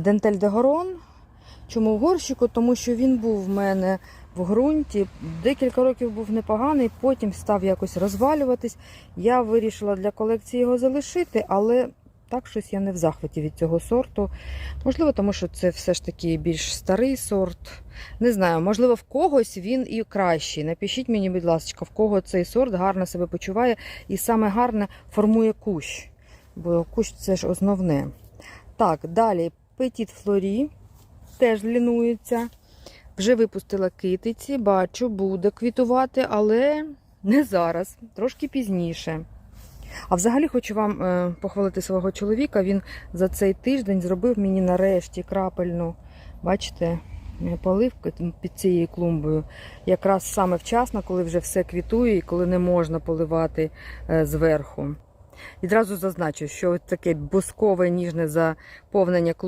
Дентель де. Чому в горщику? Тому що він був в мене в ґрунті. Декілька років був непоганий, потім став якось розвалюватись. Я вирішила для колекції його залишити, але так щось я не в захваті від цього сорту. Можливо, тому що це все ж таки більш старий сорт. Не знаю, можливо, в когось він і кращий. Напишіть мені, будь ласка, в кого цей сорт гарно себе почуває і саме гарне формує кущ. Бо кущ це ж основне. Так, далі Петіт Флорі теж лінується. Вже випустила китиці, бачу, буде квітувати, але не зараз, трошки пізніше. А взагалі хочу вам е, похвалити свого чоловіка. Він за цей тиждень зробив мені нарешті крапельну, бачите, е, поливку під цією клумбою. Якраз саме вчасно, коли вже все квітує і коли не можна поливати е, зверху. Відразу зазначу, що таке бускове ніжне заповнення клумби